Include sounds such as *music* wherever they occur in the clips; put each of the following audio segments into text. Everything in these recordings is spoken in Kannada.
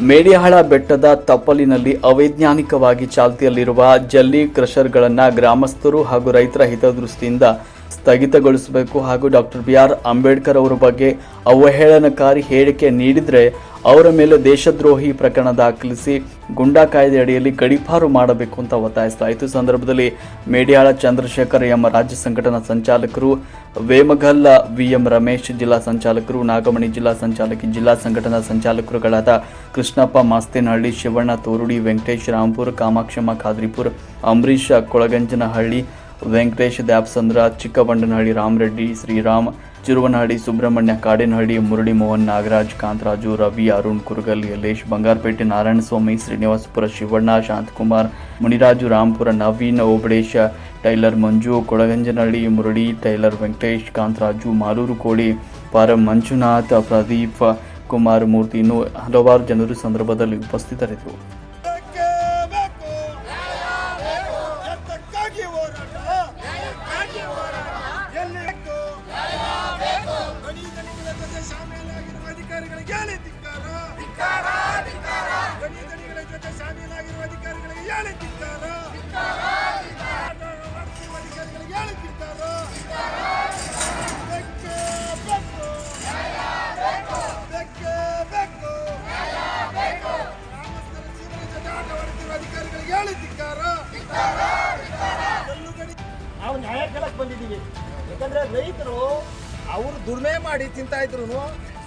ಮೇಡಿಹಾಳ ಬೆಟ್ಟದ ತಪ್ಪಲಿನಲ್ಲಿ ಅವೈಜ್ಞಾನಿಕವಾಗಿ ಚಾಲ್ತಿಯಲ್ಲಿರುವ ಜಲ್ಲಿ ಕ್ರಷರ್ಗಳನ್ನು ಗ್ರಾಮಸ್ಥರು ಹಾಗೂ ರೈತರ ಹಿತದೃಷ್ಟಿಯಿಂದ ಸ್ಥಗಿತಗೊಳಿಸಬೇಕು ಹಾಗೂ ಡಾಕ್ಟರ್ ಬಿ ಆರ್ ಅಂಬೇಡ್ಕರ್ ಅವರ ಬಗ್ಗೆ ಅವಹೇಳನಕಾರಿ ಹೇಳಿಕೆ ನೀಡಿದರೆ ಅವರ ಮೇಲೆ ದೇಶದ್ರೋಹಿ ಪ್ರಕರಣ ದಾಖಲಿಸಿ ಗುಂಡಾ ಕಾಯ್ದೆ ಅಡಿಯಲ್ಲಿ ಗಡಿಪಾರು ಮಾಡಬೇಕು ಅಂತ ಒತ್ತಾಯಿಸ್ತಾ ಇತ್ತು. ಸಂದರ್ಭದಲ್ಲಿ ಮೇಡಿಯಾಳ ಚಂದ್ರಶೇಖರ್ ಎಂ ರಾಜ್ಯ ಸಂಘಟನಾ ಸಂಚಾಲಕರು ವೇಮಗಲ್ಲ ವಿ ಎಂ ರಮೇಶ್ ಜಿಲ್ಲಾ ಸಂಚಾಲಕರು, ನಾಗಮಣಿ ಜಿಲ್ಲಾ ಸಂಚಾಲಕಿ, ಜಿಲ್ಲಾ ಸಂಘಟನಾ ಸಂಚಾಲಕರುಗಳಾದ ಕೃಷ್ಣಪ್ಪ ಮಾಸ್ತೇನಹಳ್ಳಿ, ಶಿವಣ್ಣ ತೋರುಡಿ, ವೆಂಕಟೇಶ್ ರಾಂಪುರ್, ಕಾಮಾಕ್ಷಮ್ಮ ಖಾದ್ರಿಪುರ್, ಅಂಬರೀಷ್ ಕೊಳಗಂಜನಹಳ್ಳಿ ವೆಂಕಟೇಶ್, ದ್ಯಾಪ್ಸಂದ್ರ, ಚಿಕ್ಕಬಂಡನಹಳ್ಳಿ, ರಾಮರೆಡ್ಡಿ, ಶ್ರೀರಾಮ್, ಚಿರುವನಹಳ್ಳಿ, ಸುಬ್ರಹ್ಮಣ್ಯ, ಕಾಡೇನಹಳ್ಳಿ ಮುರಳಿ ಮೋಹನ್, ನಾಗರಾಜ್, ಕಾಂತರಾಜು, ರವಿ, ಅರುಣ್, ಕುರುಗಲ್, ಯಲೇಶ್, ಬಂಗಾರಪೇಟೆ, ನಾರಾಯಣಸ್ವಾಮಿ ಶ್ರೀನಿವಾಸಪುರ ಶಿವಣ್ಣ, ಶಾಂತಕುಮಾರ್, ಮುನಿರಾಜು ರಾಂಪುರ ನವೀನ್ ಓಬಡೇಶ ಟೈಲರ್ ಮಂಜು, ಕೊಳಗಂಜನಹಳ್ಳಿ ಮುರಳಿ ಟೈಲರ್ ವೆಂಕಟೇಶ್, ಕಾಂತರಾಜು ಮಾಲೂರು ಕೋಳಿ, ಪಾರಂ ಮಂಜುನಾಥ್, ಪ್ರದೀಪ್ ಕುಮಾರ್ ಮೂರ್ತಿ ಇನ್ನೂ ಹಲವಾರು ಜನರು ಸಂದರ್ಭದಲ್ಲಿ ಉಪಸ್ಥಿತರಿದ್ದರು. ನಾವು ನ್ಯಾಯ ಕೇಳಕ್ ಬಂದಿದ್ದೀವಿ. ಯಾಕಂದ್ರೆ ರೈತರು ಅವರು ದುರ್ಮೆ ಮಾಡಿ ತಿಂತಾ ಇದ್ರು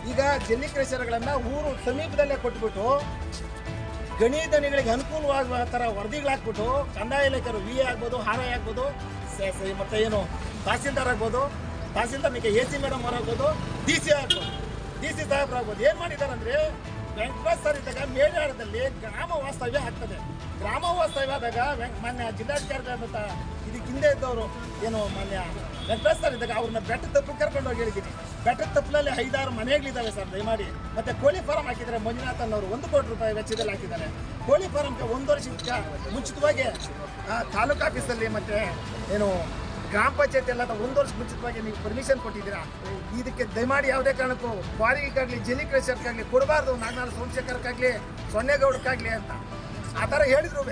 ಈಗ ಜಲ್ಲಿ ಕ್ರೇಷರ್ಗಳನ್ನ ಊರು ಸಮೀಪದಲ್ಲೇ ಕೊಟ್ಬಿಟ್ಟು ಗಣಿ ದಣಿಗಳಿಗೆ ಅನುಕೂಲವಾಗುವ ಥರ ವರದಿಗಳು ಹಾಕ್ಬಿಟ್ಟು ಕಂದಾಯ ಇಲಾಖೆಯವರು ವಿ ಎ ಆಗ್ಬೋದು ಹಾರ ಆಗ್ಬೋದು ಮತ್ತು ಏನು, ತಹಸೀಲ್ದಾರ್ ಆಗ್ಬೋದು, ತಹಸೀಲ್ದಾರ್ ನಿಮಗೆ ಎ ಸಿ ಮೇಡಮ್ ಅವರಾಗ್ಬೋದು ಡಿ ಸಿ ಆಗ್ಬೋದು ಡಿ ಸಿ ಸಾಹೇಬ್ರು ಆಗ್ಬೋದು. ಏನು ಮಾಡಿದ್ದಾರೆ ಅಂದರೆ ಸರ್ ಇದ್ದಾಗ ಮೇಲಾಳದಲ್ಲಿ ಗ್ರಾಮ ವಾಸ್ತವ್ಯ ಆಗ್ತದೆ. ಗ್ರಾಮ ವಾಸ್ತವ್ಯ ಆದಾಗ ಮಾನ್ಯ ಜಿಲ್ಲಾಧಿಕಾರಿಗಳಾದಂಥ ಇದಕ್ಕೆ ಹಿಂದೆ ಇದ್ದವರು ಏನು ಮಾನ್ಯ ವೆಂಕಟೇಶ್ ಸರ್ ಇದ್ದಾಗ ಅವ್ರನ್ನ ಬೆಟ್ಟ ತಪ್ಪು ಕರ್ಕೊಂಡು ಹೋಗಿ ಹೇಳಿದ್ದೀನಿ. ಬೆಟ್ಟ ತಪ್ಪಲಲ್ಲಿ ಐದಾರು ಮನೆಗಳಿದ್ದಾವೆ ಸರ್, ದಯಮಾಡಿ. ಮತ್ತೆ ಕೋಳಿ ಫಾರಂ ಹಾಕಿದ್ದಾರೆ ಮಂಜುನಾಥ್ ಅನ್ನೋರು ಒಂದು ಕೋಟಿ ರೂಪಾಯಿ ವೆಚ್ಚದಲ್ಲಿ ಹಾಕಿದ್ದಾರೆ. ಕೋಳಿ ಫಾರಂಗೆ ಒಂದು ವರ್ಷಕ್ಕೆ ಮುಂಚಿತವಾಗಿ ತಾಲೂಕು ಆಫೀಸಲ್ಲಿ ಮತ್ತೆ ಏನು ಗ್ರಾಮ ಪಂಚಾಯತ್ ಎಲ್ಲ ಒಂದು ವರ್ಷ ಮುಂಚಿತವಾಗಿ ನೀವು ಪರ್ಮಿಷನ್ ಕೊಟ್ಟಿದ್ದೀರಾ? ಇದಕ್ಕೆ ದಯಮಾಡಿ ಯಾವುದೇ ಕಾರಣಕ್ಕೂ ಕ್ವಾರಿಗಾಗಲಿ ಜಲ್ಲಿ ಕ್ರೇಷರ್ಗಾಗಲಿ ಕೊಡಬಾರ್ದು ನಾಗನಾಥ ಸೋಮಶೇಖರ್ಗಾಗಲಿ ಸೊನ್ನೆಗೌಡಕ್ಕಾಗಲಿ ಅಂತ. ಆ ಥರ ಹೇಳಿದ್ರು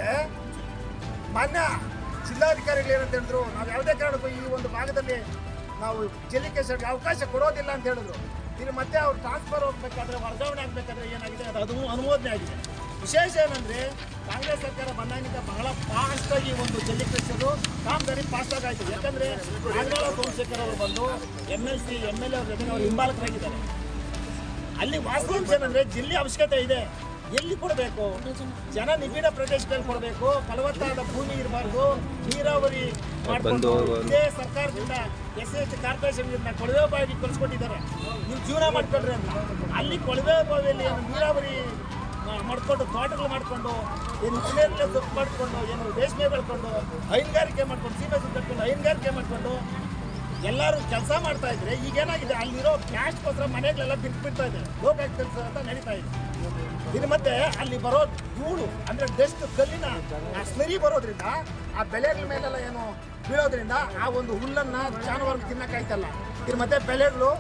ಮಾನ್ಯ ಜಿಲ್ಲಾಧಿಕಾರಿಗಳು ಏನಂತ ಹೇಳಿದ್ರು, ನಾವು ಯಾವುದೇ ಕಾರಣಕ್ಕೂ ಈ ಒಂದು ಭಾಗದಲ್ಲಿ ನಾವು ಜಲ್ಲಿ ಕೇಸರಿಗೆ ಅವಕಾಶ ಕೊಡೋದಿಲ್ಲ ಅಂತ ಹೇಳಿದ್ರು. ಇನ್ನು ಮತ್ತೆ ಅವ್ರು ಟ್ರಾನ್ಸ್ಫರ್ ಹೋಗ್ಬೇಕಾದ್ರೆ ವರ್ಗಾವಣೆ ಆಗಬೇಕಾದ್ರೆ ಏನಾಗಿದೆ, ಅದು ಅದು ಅನುಮೋದನೆ ಆಗಿದೆ. ವಿಶೇಷ ಏನಂದ್ರೆ, ಕಾಂಗ್ರೆಸ್ ಸರ್ಕಾರ ಬಂದಾಗಿಂದ ಬಹಳ ಫಾಸ್ಟ್ ಆಗಿ ಒಂದು ಜಲ್ಲಿ ಕಳಿಸೋದು ಕಾಮಗಾರಿ ಫಾಸ್ಟ್ ಆಗಿ ಆಯ್ತು. ಯಾಕಂದ್ರೆ ನಾಗರಾಳ ಸೋಮಶೇಖರ್ ಅವರು ಬಂದು M L C M L A ಅವರು ಹಿಂಬಾಲಕರಾಗಿದ್ದಾರೆ. ಅಲ್ಲಿ ವಾಸ್ತವಾಂಶ ಏನಂದ್ರೆ, ಜಿಲ್ಲೆ ಅವಶ್ಯಕತೆ ಇದೆ. ಎಲ್ಲಿ ಕೊಡಬೇಕು? ಜನ ನಿಬಿಡ ಪ್ರದೇಶದಲ್ಲಿ ಕೊಡಬೇಕು ಫಲವತ್ತಾದ ಭೂಮಿ ಇರಬಾರ್ದು ನೀರಾವರಿ ಮಾಡ್ಕೊಂಡು ಇದೇ ಸರ್ಕಾರದಿಂದ ಎಸ್ ಎಚ್ ಕಾರ್ಪೊರೇಷನ್ ಕೊಳವೆ ಬಾವಿ ಕಳಿಸ್ಕೊಟ್ಟಿದ್ದಾರೆ ನೀವು ಜೀವನ ಮಾಡ್ಕೊಳ್ರಿ ಅಂತ. ಅಲ್ಲಿ ಕೊಳವೆ ಬಾವಿಯಲ್ಲಿ ಏನು ನೀರಾವರಿ ಮಾಡಿಕೊಂಡು ತೋಟಗಳು ಮಾಡ್ಕೊಂಡು ಏನು ಉಪ್ಪಿನೇರಳೆ ದುಡ್ಡು ಮಾಡ್ಕೊಂಡು ಏನು ರೇಷ್ಮೆ ಬೆಳ್ಕೊಂಡು ಹೈನುಗಾರಿಕೆ ಮಾಡ್ಕೊಂಡು ಸೀಮೆ ಕಟ್ಕೊಂಡು ಹೈನುಗಾರಿಕೆ ಮಾಡ್ಕೊಂಡು ಎಲ್ಲರೂ ಕೆಲಸ ಮಾಡ್ತಾ ಇದ್ರೆ ಈಗೇನಾಗಿದೆ? ಅಲ್ಲಿರೋ ಕ್ಯಾಶ್ಗೋಸ್ಕರ ಮನೆಗಳೆಲ್ಲ ಬಿಟ್ಟು ಬಿಡ್ತಾ ಇದೆ. ಲೋಕ ಕೆಲಸ ಅಂತ ನಡೀತಾ ಇದೆ. ಇದು ಮತ್ತೆ ಅಲ್ಲಿ ಬರೋ ಧೂಳು, ಅಂದ್ರೆ ಡಸ್ಟ್ ಕಲ್ಲಿನ ಆ ಸ್ಲರಿ ಬರೋದ್ರಿಂದ, ಆ ಬೆಳೆಗಳ ಮೇಲೆಲ್ಲ ಏನು ಬೀಳೋದ್ರಿಂದ ಆ ಒಂದು ಹುಲ್ಲನ್ನ ಜಾನುವಾರು ತಿನ್ನಕ್ಕಾಯ್ತಲ್ಲ ಇನ್ನು ಮತ್ತೆ ಬೆಳೆಗಳು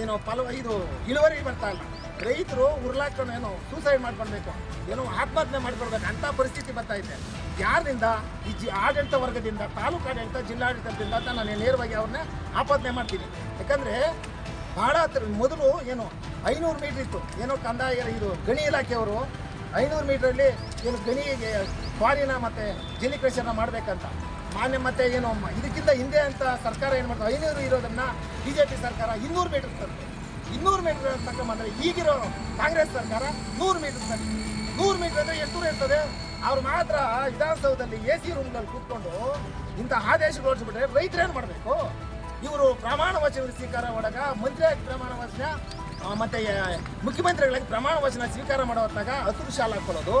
ಏನು ಫಲ, ಇದು ಇಳುವರಿ ಬರ್ತಾ ಇಲ್ಲ. ರೈತರು ಉರ್ಲಾಕೊಂಡು ಏನೋ ಸೂಸೈಡ್ ಮಾಡ್ಕೊಳ್ಬೇಕು, ಏನೋ ಆತ್ಮಹತ್ಯೆ ಮಾಡ್ಕೊಳ್ಬೇಕು ಅಂತ ಪರಿಸ್ಥಿತಿ ಬರ್ತಾ ಇದೆ. ಯಾರಿಂದ ಈ ಜಿ ಆಡಳಿತ ವರ್ಗದಿಂದ ತಾಲೂಕು ಆಡಳಿತ ಜಿಲ್ಲಾಡಳಿತದಿಂದ ನಾನು ನೇರವಾಗಿ ಅವ್ರನ್ನ ಆಪಾದನೆ ಮಾಡ್ತೀನಿ. ಯಾಕಂದ್ರೆ ಹತ್ರ. ಮೊದಲು ಏನು ಐನೂರು ಮೀಟ್ರ್ ಇತ್ತು. ಏನೋ ಕಂದಾಯ ಇದು ಗಣಿ ಇಲಾಖೆಯವರು ಐನೂರು ಮೀಟ್ರಲ್ಲಿ ಏನು ಗಣಿಗೆ ಕ್ವಾರಿನ ಮತ್ತು ಜಲಿ ಕೃಷಿಯನ್ನ ಮಾಡಬೇಕಂತ. ಮಾನ್ಯ ಮತ್ತೆ ಏನು ಇದಕ್ಕಿಂತ ಹಿಂದೆ ಅಂತ ಸರ್ಕಾರ ಏನು ಮಾಡ್ತಾರೆ ಐನೂರು ಇರೋದನ್ನು ಬಿ ಜೆ ಪಿ ಸರ್ಕಾರ ಇನ್ನೂರು ಮೀಟರ್ ತರುತ್ತೆ ಇನ್ನೂರು ಮೀಟರ್ ಮಾತ್ರ ಈಗಿರೋ ಕಾಂಗ್ರೆಸ್ ಸರ್ಕಾರ ನೂರು ಮೀಟರ್ ತರ್ಲಿ ನೂರು ಮೀಟರ್ ಅಂದರೆ ಎಷ್ಟು ಇರ್ತದೆ? ಅವ್ರು ಮಾತ್ರ ವಿಧಾನಸೌಧದಲ್ಲಿ ಎ ಸಿ ರೂಮ್ನಲ್ಲಿ ಕೂತ್ಕೊಂಡು ಇಂಥ ಆದೇಶ ಹೊರಡಿಸ್ಬಿಟ್ರೆ ರೈತರೇನು ಮಾಡಬೇಕು? ಇವರು ಪ್ರಮಾಣ ವಚನ ಸ್ವೀಕಾರ ಮಾಡಾಗ, ಮಂತ್ರಿಯಾಗಿ ಪ್ರಮಾಣ ವಚನ ಮತ್ತೆ ಮುಖ್ಯಮಂತ್ರಿಗಳಾಗಿ ಪ್ರಮಾಣ ವಚನ ಸ್ವೀಕಾರ ಮಾಡೋ ಹೊತ್ತಾಗ ಹಸಿರು ಶಾಲೆ ಹಾಕೊಳ್ಳೋದು,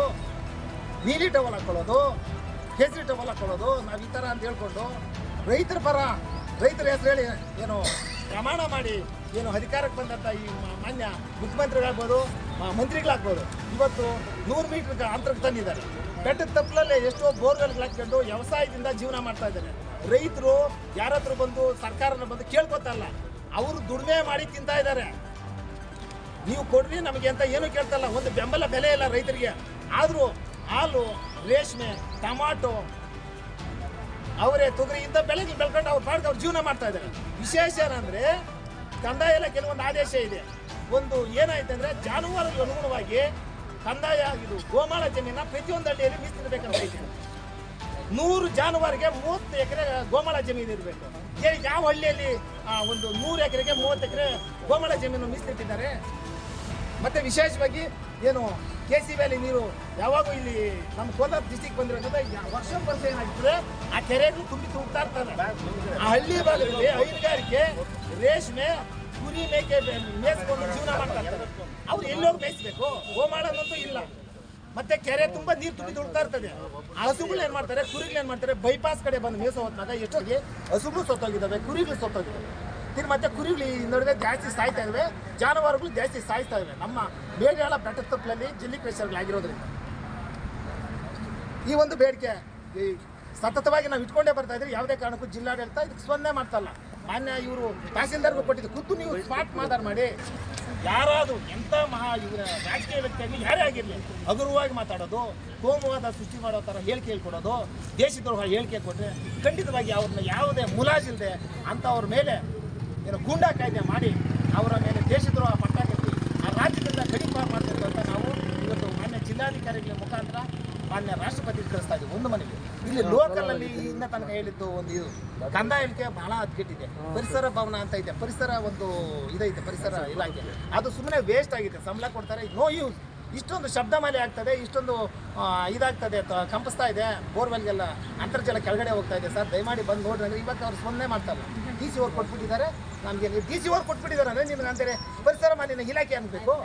ನೀಲಿ ಟವಲ್ ಹಾಕೊಳ್ಳೋದು, ಕೇಸರಿ ಟವಲ್ ಹಾಕೊಳ್ಳೋದು, ನಾವು ಈ ಥರ ಅಂತ ಹೇಳ್ಕೊಂಡು ರೈತರ ಪರ, ರೈತರ ಹೆಸರು ಹೇಳಿ, ಏನು, ಪ್ರಮಾಣ ಮಾಡಿ, ಏನು ಅಧಿಕಾರಕ್ಕೆ ಬಂದಂಥ ಈ ಮಾನ್ಯ ಮುಖ್ಯಮಂತ್ರಿಗಳಾಗ್ಬೋದು ಮಂತ್ರಿಗಳಾಗ್ಬೋದು, ಇವತ್ತು ನೂರು ಮೀಟರ್ ಅಂತರಕ್ಕೆ ತಂದಿದ್ದಾರೆ. ಬೆಟ್ಟದ ತಪ್ಪಲಲ್ಲೇ ಎಷ್ಟೋ ಬೋರ್ವೆಲ್ಗಳು ಹಾಕ್ಕೊಂಡು ವ್ಯವಸಾಯದಿಂದ ಜೀವನ ಮಾಡ್ತಾ ಇದ್ದಾರೆ. ರೈತರು ಯಾರತ್ರ ಬಂದು ಸರ್ಕಾರನ ಬಂದು ಕೇಳ್ಕೊತಲ್ಲ ಅವರು ದುಡಿಮೆ ಮಾಡಿ ತಿಂತಾ ಇದ್ದಾರೆ. ನೀವು ಕೊಡ್ರಿ ನಮಗೆ ಅಂತ ಏನು ಕೇಳ್ತಲ್ಲ ಒಂದು ಬೆಂಬಲ ಬೆಲೆ ಇಲ್ಲ ರೈತರಿಗೆ. ಆದರೂ ಹಾಲು, ರೇಷ್ಮೆ, ಟಮಾಟೊ, ಅವರೇ ತೊಗರಿ ಇಂಥ ಬೆಳೆಗೆ ಬೆಳ್ಕೊಂಡು ಅವ್ರು ಪಾಡ್ಗೆ ಅವ್ರು ಜೀವನ ಮಾಡ್ತಾ ಇದ್ದಾರೆ. ವಿಶೇಷ ಏನಂದ್ರೆ ಕಂದಾಯ ಎಲ್ಲ ಕೆಲವೊಂದು ಆದೇಶ ಇದೆ. ಒಂದು ಏನಾಯ್ತು ಅಂದ್ರೆ, ಜಾನುವಾರುಗಳಿಗೆ ಅನುಗುಣವಾಗಿ ಕಂದಾಯ ಇದು ಗೋಮಾಳ ಜಮೀನ ಪ್ರತಿಯೊಂದು ಹಳ್ಳಿಯಲ್ಲಿ ಮೀಸಲಿಡಬೇಕಂತ ರೈತರು ನೂರು ಜಾನುವಾರಿಗೆ ಮೂವತ್ತು ಎಕರೆ ಗೋಮಾಳ ಜಮೀನು ಇರಬೇಕು. ಯಾವ ಹಳ್ಳಿಯಲ್ಲಿ ಒಂದು ನೂರು ಎಕರೆಗೆ ಮೂವತ್ತು ಎಕರೆ ಗೋಮಾಳ ಜಮೀನು ಮೀಸಲಿಟ್ಟಿದ್ದಾರೆ? ಮತ್ತೆ ವಿಶೇಷವಾಗಿ ಏನು ಕೆ ಸಿ ವ್ಯಾಲಿ ನೀರು ಯಾವಾಗೂ ಇಲ್ಲಿ ನಮ್ಮ ಕೋಲಾರ ಡಿಸ್ಟಿಕ್ ಬಂದಿರೋದ್ರಿಂದ ವರ್ಷ ವರ್ಷ ಏನಾಗ್ತದೆ ಆ ಕೆರೆಗಳು ತುಂಬಿ ತುಂಬುತ್ತಾ ಇರ್ತಾರೆ ಆ ಹಳ್ಳಿ ಭಾಗದಲ್ಲಿ ಹೈನುಗಾರಿಕೆ ರೇಷ್ಮೆ, ಕುರಿ ಮೇಕೆ ಮೇಸ್ಕೊಂಡು ಜೀವನ ಮಾಡ್ತಾರೆ ಅವ್ರು ಎಲ್ಲೋಗಿ ಮೇಯಿಸ್ಬೇಕು? ಗೋಮಾಳನಂತೂ ಇಲ್ಲ. ಮತ್ತೆ ಕೆರೆ ತುಂಬಾ ನೀರು ತುಂಬಿ ದುಡ್ತಾ ಇರ್ತದೆ. ಹಸುಗಳು ಏನ್ ಮಾಡ್ತಾರೆ? ಕುರಿಗಳು ಏನ್ ಮಾಡ್ತಾರೆ? ಬೈಪಾಸ್ ಕಡೆ ಬಂದು ಮೇಸ ಹೋದಾಗ ಎಷ್ಟೊತ್ತಿಗೆ ಹಸುಗಳು ಸೊತ್ತೋಗಿದ್ದಾವೆ, ಕುರಿಗಳು ಸೊತ್ತೋಗಿದ್ದಾವೆ. ತಿನ್ ಮತ್ತೆ ಕುರಿಗಳು ಈ ನಡುವೆ ಜಾಸ್ತಿ ಸಾಯ್ತಾ ಇದಾವೆ. ಜಾನುವಾರುಗಳು ಜಾಸ್ತಿ ಸಾಯ್ತಾ ಇವೆ ನಮ್ಮ ಮೇಘಾಳ ಬೆಟ್ಟದ ತಪ್ಪಲಲ್ಲಿ ಜಿಲ್ಲಿ ಆಗಿರೋದ್ರಿಂದ. ಈ ಒಂದು ಬೇಡಿಕೆ, ಈ ಸತತವಾಗಿ ನಾವು ಇಟ್ಕೊಂಡೇ ಬರ್ತಾ ಇದ್ರೆ ಯಾವುದೇ ಕಾರಣಕ್ಕೂ ಜಿಲ್ಲಾಡಳಿತ ಇದಕ್ಕೆ ಸ್ಪಂದನೆ ಮಾಡ್ತಾ ಇಲ್ಲ. ಮಾನ್ಯ ಇವರು ತಹಸೀಲ್ದಾರ್ಗೂ ಕೊಟ್ಟಿದ್ದು ಖುದ್ದು ನೀವು ಸ್ಮಾರ್ಟ್ ಮಾತಾಡ್ ಮಾಡಿ. ಯಾರಾದರೂ ಎಂಥ ಮಹಾ ಇವರ ರಾಜಕೀಯ ವ್ಯಕ್ತಿಯಾಗಲಿ ಯಾರೇ ಆಗಿರಲಿ, ಹಗುರವಾಗಿ ಮಾತಾಡೋದು, ಕೋಮುವಾದ ಸೃಷ್ಟಿ ಮಾಡೋ ಥರ ಹೇಳಿಕೆ ಹೇಳ್ಕೊಡೋದು, ದೇಶದ್ರೋಹ ಹೇಳಿಕೆ ಕೊಟ್ಟರೆ ಖಂಡಿತವಾಗಿ ಅವ್ರನ್ನ ಯಾವುದೇ ಮುಲಾಜಿಲ್ಲದೆ ಅಂಥವ್ರ ಮೇಲೆ ಏನು ಗೂಂಡಾ ಕಾಯ್ದೆ ಮಾಡಿ ಅವರ ಮೇಲೆ ದೇಶದ್ರೋಹ ಕಟ್ಟಿ ಆ ರಾಜ್ಯದಿಂದ ಕಡಿಮೆ ಮಾಡಬೇಕು ಅಂತ ನಾವು ಇವತ್ತು ಮಾನ್ಯ ಜಿಲ್ಲಾಧಿಕಾರಿಗಳ ಮುಖಾಂತರ ಮಾನ್ಯ ರಾಷ್ಟ್ರಪತಿ ಕಳಿಸ್ತಾ ಇದ್ದೀವಿ. ಒಂದು ಮನೆಗೆ. ಇಲ್ಲಿ ಲೋಕಲ್ ಅಲ್ಲಿ ಇಂದ ತನಕ ಹೇಳಿದ್ದು ಒಂದು ಇದು. ಕಂದ ಇಳಿಕೆ ಬಹಳ ಅದ್ಗೆಟ್ಟಿದೆ ಪರಿಸರ ಭವನ ಅಂತ ಇದೆ. ಪರಿಸರ ಒಂದು ಇದೈತೆ, ಪರಿಸರ ಇಲಾಖೆ. ಅದು ಸುಮ್ಮನೆ ವೇಸ್ಟ್ ಆಗಿದೆ. ಸಂಬಳ ಕೊಡ್ತಾರೆ. ನೋ ಯೂಸ್ ಇಷ್ಟೊಂದು ಶಬ್ದ ಮಾಲೆ ಆಗ್ತದೆ, ಇಷ್ಟೊಂದು ಇದಾಗ್ತದೆ ಕಂಪಿಸ್ತಾ ಇದೆ, ಬೋರ್ವೆಲ್ಗೆಲ್ಲ ಅಂತರ್ಜಲ ಕೆಳಗಡೆ ಹೋಗ್ತಾ ಇದೆ ಸರ್. ದಯಮಾಡಿ ಬಂದು ನೋಡ್ರಿ. ಅಂದ್ರೆ ಇವತ್ತು ಅವ್ರು ಸ್ಪಂದನೆ ಮಾಡ್ತಾರೆ. ಡಿ ಸಿ ಅವ್ರು ಕೊಟ್ಬಿಟ್ಟಿದ್ದಾರೆ. ನಮಗೆ ಡಿ ಸಿ ಅವ್ರು ಕೊಟ್ಬಿಟ್ಟಿದ್ದಾರೆ ಅಂದರೆ ನಿಮ್ಗೆ ಅಂತಾರೆ ಪರಿಸರ ಮಾಲಿನ್ಯ ಇಲಾಖೆ ಅನ್ಬೇಕು.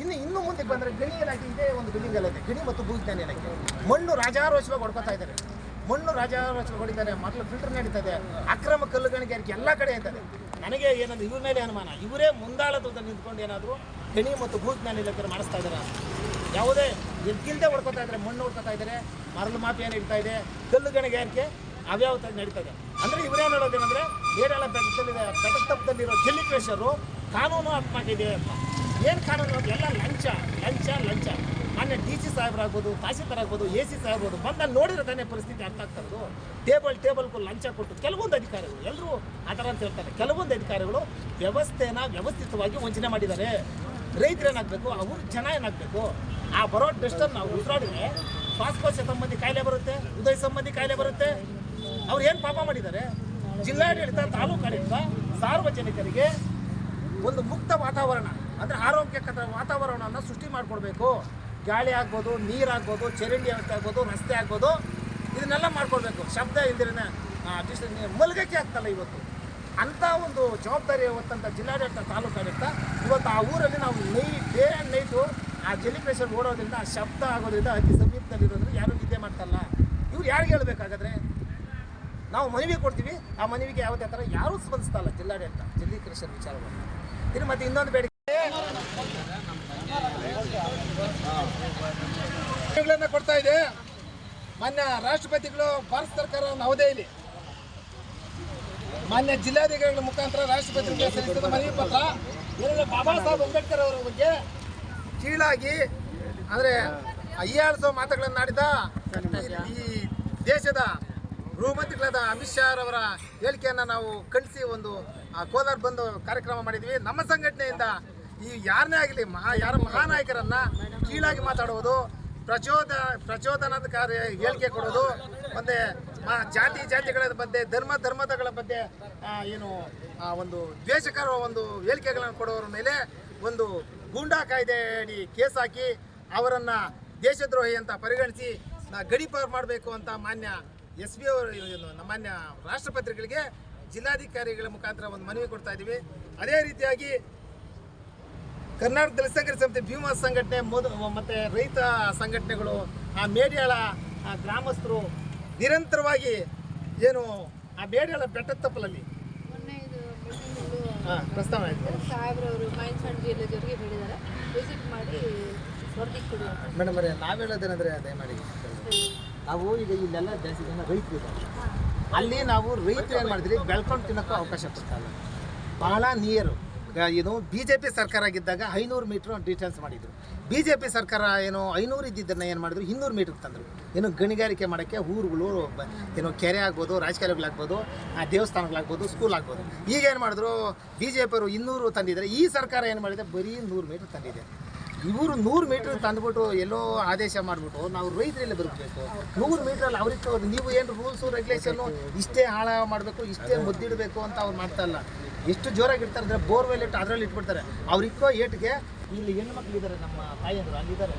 ಇನ್ನು ಇನ್ನು ಮುಂದೆ ಬಂದರೆ ಗಣಿ ಇಲಾಖೆ ಇದೇ ಒಂದು ಬಿಲ್ಡಿಂಗ್ ಅಲ್ಲದೆ ಗಣಿ ಮತ್ತು ಭೂವಿಜ್ಞಾನ ಇಲಾಖೆ ಮಣ್ಣು ರಾಜಾರೋಷವಾಗಿ ಹೊಡ್ಕೊತಾ ಇದ್ದಾರೆ. ಮಣ್ಣು ರಾಜಾರೋಷವಾಗಿ ಹೊಡಿತಾರೆ ಮೊದಲು ಫಿಲ್ಟರ್ ನಡೀತಾ ಇದೆ ಅಕ್ರಮ ಕಲ್ಲು ಗಣಿಗಾರಿಕೆ ಎಲ್ಲ ಕಡೆ ಇದ್ದಾರೆ ನನಗೆ ಏನಂದ್ರೆ ಇವ್ರ ಮೇಲೆ ಅನುಮಾನ. ಇವರೇ ಮುಂದಾಳತ್ವದಲ್ಲಿ ನಿಂತ್ಕೊಂಡು ಏನಾದರೂ ಗಣಿ ಮತ್ತು ಭೂಜ್ಞಾನ ಇಲಾಖೆ ಮಾಡಿಸ್ತಾ ಇದ್ದಾರೆ? ಯಾವುದೇ ಎದ್ದಿಲ್ದೆ ಹೊಡ್ಕೊತಾ ಇದ್ದಾರೆ, ಮಣ್ಣು ಹೊಡ್ಕೊತಾ ಇದ್ದಾರೆ, ಮರಳು ಮಾಫಿಯಾ ನಡೀತಾ ಇದೆ, ಕಲ್ಲು ಗಣಿಗಾರಿಕೆ ಅವ್ಯಾವ ಥರ ನಡೀತಾ ಇದೆ. ಅಂದರೆ ಇವರೇ ನೋಡೋದೇನೆಂದರೆ ಏರೆಲ್ಲ ಬೆಟ್ಟದಲ್ಲಿ ಬೆಟ್ಟತ್ತಪ್ಪದಲ್ಲಿರೋ ಕ್ರೇಷರು ಕಾನೂನು ಆತ್ಮಕಿದೆ ಅಂತ. ಏನು ಕಾರಣ ಎಲ್ಲ ಲಂಚ ಲಂಚ ಲಂಚ. ಮಾನ್ಯ ಡಿ ಸಿ ಸಾಹೇಬರಾಗ್ಬೋದು ತಹಸೀಲ್ದಾರ್ ಆಗ್ಬೋದು ಎ ಸಿ ಸಾಹೇಬ್ಬೋದು ಬಂದಲ್ಲಿ ನೋಡಿದ್ರೆ ತಾನೇ ಪರಿಸ್ಥಿತಿ ಅರ್ಥ ಆಗ್ತಾರದು ಟೇಬಲ್, ಟೇಬಲ್ಗೂ ಲಂಚ ಕೊಟ್ಟು ಕೆಲವೊಂದು ಅಧಿಕಾರಿಗಳು ಎಲ್ಲರೂ ಆ ಥರ ಅಂತ ಹೇಳ್ತಾರೆ. ಕೆಲವೊಂದು ಅಧಿಕಾರಿಗಳು ವ್ಯವಸ್ಥೆನ ವ್ಯವಸ್ಥಿತವಾಗಿ ವಂಚನೆ ಮಾಡಿದ್ದಾರೆ. ರೈತರು ಏನಾಗಬೇಕು? ಅವರು ಜನ ಏನಾಗಬೇಕು? ಆ ಬರೋ ಡಸ್ಟನ್ನು ನಾವು ಉಸಿರಾಡಿದ್ರೆ ಶ್ವಾಸಕೋಶ ಸಂಬಂಧಿ ಕಾಯಿಲೆ ಬರುತ್ತೆ, ಉದಯ ಸಂಬಂಧಿ ಕಾಯಿಲೆ ಬರುತ್ತೆ. ಅವ್ರು ಏನು ಪಾಪ ಮಾಡಿದ್ದಾರೆ? ಜಿಲ್ಲಾಡಳಿತ ತಾಲೂಕಾಡಳಿತ ಸಾರ್ವಜನಿಕರಿಗೆ ಒಂದು ಮುಕ್ತ ವಾತಾವರಣ. ಅಂದರೆ ಆರೋಗ್ಯಕರ ವಾತಾವರಣವನ್ನು ಸೃಷ್ಟಿ ಮಾಡಿಕೊಡ್ಬೇಕು. ಗಾಳಿ ಆಗ್ಬೋದು ನೀರಾಗ್ಬೋದು ಚರಂಡಿ ವ್ಯವಸ್ಥೆ ಆಗ್ಬೋದು, ರಸ್ತೆ ಆಗ್ಬೋದು, ಇದನ್ನೆಲ್ಲ ಮಾಡ್ಕೊಡ್ಬೇಕು. ಶಬ್ದ ಇಲ್ದಿರನೆ ಮಲಗಕ್ಕೆ ಆಗ್ತಲ್ಲ ಇವತ್ತು. ಅಂಥ ಒಂದು ಜವಾಬ್ದಾರಿ ಹೊತ್ತಂಥ ಜಿಲ್ಲಾಡಳಿತ ತಾಲೂಕು ಆಡಳಿತ ಇವತ್ತು ಆ ಊರಲ್ಲಿ ನಾವು ನೈ ಡೇ ಆ್ಯಂಡ್ ನೈಟು ಆ ಜಲ್ಲಿ ಪ್ರೆಷರ್ ಓಡೋದ್ರಿಂದ ಆ ಶಬ್ದ ಆಗೋದ್ರಿಂದ ಅತಿ ಸಮೀಪದಲ್ಲಿರೋದ್ರಿಂದ ಯಾರೂ ನಿದ್ದೆ ಮಾಡ್ತಲ್ಲ. ಇವ್ರು ಯಾರಿಗೆ ಹೇಳಬೇಕಾಗಿದ್ರೆ, ನಾವು ಮನವಿ ಕೊಡ್ತೀವಿ, ಆ ಮನವಿಗೆ ಯಾವುದೇ ಥರ ಯಾರೂ ಸ್ಪಂದಿಸ್ತಲ್ಲ ಜಿಲ್ಲಾಡಳಿತ, ಜಲ್ಲಿ ಕೃಷಿಯರ ವಿಚಾರವನ್ನು. ಇನ್ನು ಮತ್ತೆ ಇನ್ನೊಂದು ಬೇಡಿಕೆ ಗಳನ್ನ ಕೊಡ್ತಾ ಇದೆ ಮಾನ್ಯ ರಾಷ್ಟ್ರಪತಿಗಳು ಭಾರತ ಸರ್ಕಾರ ನವದೆಹಲಿ. ಮಾನ್ಯ ಜಿಲ್ಲಾಧಿಕಾರಿಗಳ ಮುಖಾಂತರ ರಾಷ್ಟ್ರಪತಿಗಳಿಗೆ ಸಲ್ಲಿಸಿದ ಮನವಿ ಪತ್ರ. ಬಾಬಾ ಸಾಹೇಬ್ ಅಂಬೇಡ್ಕರ್ ಅವರ ಬಗ್ಗೆ ಕೀಳಾಗಿ ಅಂದರೆ ಅಯ್ಯಾಳಿಸೋ ಮಾತುಗಳನ್ನಾಡಿದ ಈ ದೇಶದ ಗೃಹಮಂತ್ರಿಗಳಾದ ಅಮಿತ್ ಶಾ ಅವರ ಹೇಳಿಕೆಯನ್ನು ನಾವು ಕಳಿಸಿ ಒಂದು ಕೋಲಾರ್ ಕೋಲಾರ ಬಂದು ಕಾರ್ಯಕ್ರಮ ಮಾಡಿದ್ವಿ. ನಮ್ಮ ಸಂಘಟನೆಯಿಂದ ಈ ಯಾರನ್ನೇ ಆಗಲಿ ಮಹಾ, ಯಾರ ಮಹಾನಾಯಕರನ್ನ ಕೀಳಾಗಿ ಮಾತಾಡುವುದು ಪ್ರಚೋದ ಪ್ರಚೋದನಾಕಾರಿ ಹೇಳಿಕೆ ಕೊಡೋದು, ಮತ್ತೆ ಜಾತಿ ಜಾತಿಗಳ ಬಗ್ಗೆ ಧರ್ಮ ಧರ್ಮದಗಳ ಬಗ್ಗೆ ಏನು ಒಂದು ದ್ವೇಷಕರ ಒಂದು ಹೇಳಿಕೆಗಳನ್ನು ಕೊಡೋರ ಮೇಲೆ ಒಂದು ಗೂಂಡಾ ಕಾಯ್ದೆ ಅಡಿ ಕೇಸ್ ಹಾಕಿ ಅವರನ್ನು ದೇಶದ್ರೋಹಿ ಅಂತ ಪರಿಗಣಿಸಿ ಗಡೀಪಾರು ಮಾಡಬೇಕು ಅಂತ ಮಾನ್ಯ ಎಸ್ ಬಿ ಅವರು ಮಾನ್ಯ ರಾಷ್ಟ್ರಪತಿಗಳಿಗೆ ಜಿಲ್ಲಾಧಿಕಾರಿಗಳ ಮುಖಾಂತರ ಒಂದು ಮನವಿ ಕೊಡ್ತಾ ಇದ್ದೀವಿ. ಅದೇ ರೀತಿಯಾಗಿ ಕರ್ನಾಟಕ ದಲಿತ ಸಂಘರ್ಷ ಸಮಿತಿ ಭೀಮಾ ಸಂಘಟನೆ ಮೊದ ಮತ್ತು ರೈತ ಸಂಘಟನೆಗಳು ಆ ಮೇಡಿಯಾಳ ಆ ಗ್ರಾಮಸ್ಥರು ನಿರಂತರವಾಗಿ ಏನು ಆ ಮೇಡ್ಯಾಳ ಬೆಟ್ಟದ ತಪ್ಪಲಲ್ಲಿ? ಮೊನ್ನೆ ಇದು ಮೀಟಿಂಗಲ್ಲಿ ಹಾಂ ಪ್ರಸ್ತಾವ ಆಯಿತು. ಸಾಹೇಬ್ರವರು ಮೈನ್ಸ್ ಅಂಡ್ ಜಿಲ್ಲೆದವರಿಗೆ ಹೇಳಿದ್ದಾರೆ. ವಿಸಿಟ್ ಮಾಡಿ ವರದಿ ಕೊಡಿ ಮೇಡಮ್ ಅವರೇ ನಾವು ಹೇಳೋದೇನೆಂದರೆ ದಯಮಾಡಿ ನಾವು ಈಗ ಇಲ್ಲೆಲ್ಲ ಜಾಸ್ತಿ ಜನ ರೈತರು ಇದ್ದಾರೆ. ಅಲ್ಲಿ ನಾವು ರೈತರು ಏನು ಮಾಡಿದ್ರಿ ಬೆಳ್ಕೊಂಡು ತಿನ್ನೋಕ್ಕೂ ಅವಕಾಶ ಕೊಡ್ತಾ ಇಲ್ಲ. ಬಹಳ ನಿಯರು. ಏನು ಬಿ ಜೆ ಪಿ ಸರ್ಕಾರ ಆಗಿದ್ದಾಗ ಐನೂರು ಮೀಟ್ರ್ ಡಿಸ್ಟೆನ್ಸ್ ಮಾಡಿದ್ರು. ಬಿ ಜೆ ಪಿ ಸರ್ಕಾರ ಏನು ಐನೂರು ಇದ್ದಿದ್ದನ್ನು ಏನು ಮಾಡಿದ್ರು? ಇನ್ನೂರು ಮೀಟ್ರ್ ತಂದರು. ಏನು ಗಣಿಗಾರಿಕೆ ಮಾಡೋಕ್ಕೆ ಊರುಗಳು ಏನು ಕೆರೆ ಆಗ್ಬೋದು ಆ, ದೇವಸ್ಥಾನಗಳಾಗ್ಬೋದು ಸ್ಕೂಲ್ ಆಗ್ಬೋದು ಈಗ ಏನು ಮಾಡಿದ್ರು? ಬಿ ಜೆ ಪಿಯವರು ಇನ್ನೂರು ತಂದಿದ್ದಾರೆ ಈ ಸರ್ಕಾರ ಏನು ಮಾಡಿದೆ? ಬರೀ ನೂರು ಮೀಟ್ರ್ ತಂದಿದೆ. ಇವರು ನೂರು ಮೀಟರ್ ತಂದ್ಬಿಟ್ಟು ಎಲ್ಲೋ ಆದೇಶ ಮಾಡಿಬಿಟ್ಟು ನಾವು ರೈತರಲ್ಲಿ ಬರ್ಬೇಕು ನೂರು ಮೀಟ್ರಲ್ಲಿ ಅವ್ರಿಗೆ ನೀವು ಏನು ರೂಲ್ಸು ರೆಗ್ಯುಲೇಷನ್ನು ಇಷ್ಟೇ ಹಾಳ ಮಾಡಬೇಕು, ಇಷ್ಟೇ ಮುದ್ದಿಡಬೇಕು ಅಂತ ಅವ್ರು ಮಾಡ್ತಾ ಇಲ್ಲ. ಎಷ್ಟು ಜೋರಾಗಿ ಇಡ್ತಾರೆ ಅಂದರೆ ಬೋರ್ವೆಲ್ ಇಟ್ಟು ಅದರಲ್ಲಿ ಇಟ್ಬಿಡ್ತಾರೆ. ಅವ್ರಿಕ್ಕೋ ಏಟ್ಗೆ ಇಲ್ಲಿ ಹೆಣ್ಣು ಮಕ್ಳು ಇದ್ದಾರೆ ನಮ್ಮ ತಾಯಿಯಂದ್ರು ಅಲ್ಲಿದ್ದಾರೆ.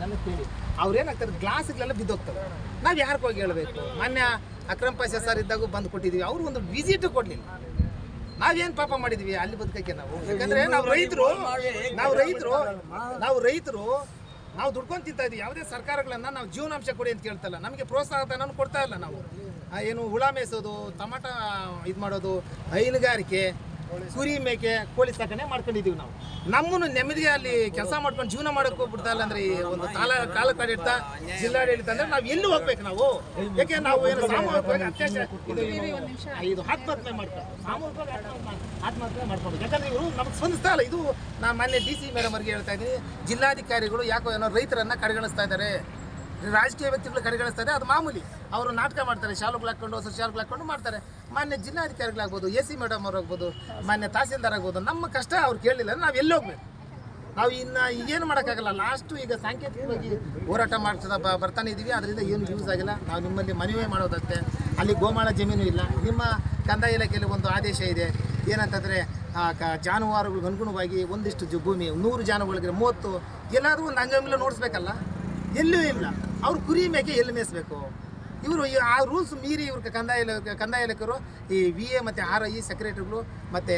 ನನಗೆ ಕೇಳಿ. ಅವ್ರು ಏನಾಗ್ತಾರೆ ಗ್ಲಾಸ್ಗಳೆಲ್ಲ ಬಿದ್ದೋಗ್ತಾರೆ ನಾವು ಯಾರಿಗೋಗಿ ಹೇಳಬೇಕು? ಮಾನ್ಯ ಅಕ್ರಮ್ ಪಾಷಾ ಸರ್ ಇದ್ದಾಗೂ ಬಂದು ಕೊಟ್ಟಿದ್ದೀವಿ ಅವರು ಒಂದು ವಿಸಿಟ್ ಕೊಡಲಿಲ್ಲ. ನಾವೇನ್ ಪಾಪ ಮಾಡಿದ್ವಿ ಅಲ್ಲಿ ಬದುಕಕ್ಕೆ ನಾವು? ಯಾಕಂದ್ರೆ ನಾವು ರೈತರು ನಾವು ರೈತರು ನಾವು ರೈತರು ನಾವು ದುಡ್ಕೊಂಡು ತಿಂತಾ ಇದೀವಿ ಯಾವುದೇ ಸರ್ಕಾರಗಳನ್ನ ನಾವು ಜೀವನಾಂಶ ಕೊಡಿ ಅಂತ ಕೇಳ್ತಲ್ಲ ನಮಗೆ ಪ್ರೋತ್ಸಾಹ ಧನನೂ ಕೊಡ್ತಾ ಇಲ್ಲ ನಾವು. ಏನು ಹುಳ ಮೇಯಿಸೋದು ಟಮಾಟ ಇದು ಮಾಡೋದು ಹೈನುಗಾರಿಕೆ ಕುರಿ ಮೇಕೆ, ಕೋಳಿ ಸಾಕಣೆ ಮಾಡ್ಕೊಂಡಿದೀವಿ ನಾವು. ನಮ್ಮನ್ನು ನೆಮ್ಮದಿಗೆ ಅಲ್ಲಿ ಕೆಲಸ ಮಾಡ್ಕೊಂಡು ಜೀವನ ಮಾಡೋಕೆ ಹೋಗ್ಬಿಡ್ತಾ ಇಲ್ಲ ಅಂದ್ರೆ ಈ ಒಂದು ತಾಲ ಕಾಲಕ್ಕಾಡಿಡ್ತಾ ಜಿಲ್ಲಾಡಳಿತ ಅಂದ್ರೆ ನಾವು ಎಲ್ಲಿ ಹೋಗ್ಬೇಕು ನಾವು? ಯಾಕೆ ನಾವು ಏನು ಸಾಮೂಹಿಕವಾಗಿ ಅತ್ಯಾಚಾರ ಇದು ಆತ್ಮಹತ್ಯೆ ಮಾಡ್ತಾರೆ ಸಾಮೂಹಿಕವಾಗಿ ಆತ್ಮಹತ್ಯೆ- ಮಾಡ್ಕೊಂಡು. ಯಾಕಂದ್ರೆ ಇವರು ನಮಗೆ ಸ್ಪಂದಿಸ್ತಾ ಇಲ್ಲ ಇದು ನಾನು ಮೊನ್ನೆ ಡಿ ಸಿ ಮೇಡಮ್ ಅವ್ರಿಗೆ ಹೇಳ್ತಾ ಇದ್ದೀನಿ. ಜಿಲ್ಲಾಧಿಕಾರಿಗಳು ಯಾಕೋ ಏನೋ ರೈತರನ್ನ ಕಡೆಗಣಿಸ್ತಾ ಇದ್ದಾರೆ. ರಾಜಕೀಯ ವ್ಯಕ್ತಿಗಳು ಕಡೆಗಣಿಸ್ತಾ ಇದೆ ಅದು ಮಾಮೂಲಿ. ಅವರು ನಾಟಕ ಮಾಡ್ತಾರೆ. ಶಾಲುಗಳು ಹಾಕೊಂಡು ಹೊಸ ಶಾಲುಗಳು ಹಾಕೊಂಡು ಮಾಡ್ತಾರೆ. ಮಾನ್ಯ ಜಿಲ್ಲಾಧಿಕಾರಿಗಳಾಗ್ಬೋದು, ಎ ಸಿ ಮೇಡಮ್ ಅವ್ರು ಆಗ್ಬೋದು ಮಾನ್ಯ ತಹಸೀಲ್ದಾರ್ ಆಗ್ಬೋದು ನಮ್ಮ ಕಷ್ಟ ಅವ್ರು ಕೇಳಲಿಲ್ಲ ನಾವು ಎಲ್ಲಿ ಹೋಗ್ಬೇಕು ನಾವು ಇನ್ನು ಏನು ಮಾಡೋಕ್ಕಾಗಲ್ಲ ಲಾಸ್ಟು ಈಗ ಸಾಂಕೇತಿಕವಾಗಿ ಹೋರಾಟ ಮಾಡ್ತಾ ಬರ್ತಾನೆ ಇದ್ದೀವಿ ಅದರಿಂದ ಏನು ಯೂಸ್ ಆಗಿಲ್ಲ. ನಾವು ನಿಮ್ಮಲ್ಲಿ ಮನವಿ ಮಾಡೋದಷ್ಟೇ. ಅಲ್ಲಿ ಗೋಮಾಳ ಜಮೀನು ಇಲ್ಲ. ನಿಮ್ಮ ಕಂದಾಯ ಇಲಾಖೆಯಲ್ಲಿ ಒಂದು ಆದೇಶ ಇದೆ. ಏನಂತಂದರೆ ಜಾನುವಾರುಗಳಿಗೆ ಅನುಗುಣವಾಗಿ ಒಂದಿಷ್ಟು ಜು, ಭೂಮಿ, ನೂರು ಜಾನುವಾರುಗಳಿಗೆ ಮೂವತ್ತು, ಎಲ್ಲಾದರೂ ಒಂದು ಅಂಗಮಿಲ್ಲ ನೋಡಿಸ್ಬೇಕಲ್ಲ? ಎಲ್ಲೂ ಇಲ್ಲ. ಅವ್ರು ಕುರಿ ಮೇಕೆ ಎಲ್ಲಿ ಮೇಯಿಸ್ಬೇಕು? ಇವರು ಆ ರೂಲ್ಸ್ ಮೀರಿ ಇವ್ರ ಕಂದಾಯ ಕಂದಾಯ ಇಲಾಖೆಯವರು ಈ ವಿ ಎ ಮತ್ತು ಆರ್ ಐ ಸೆಕ್ರೆಟರಿಗಳು ಮತ್ತು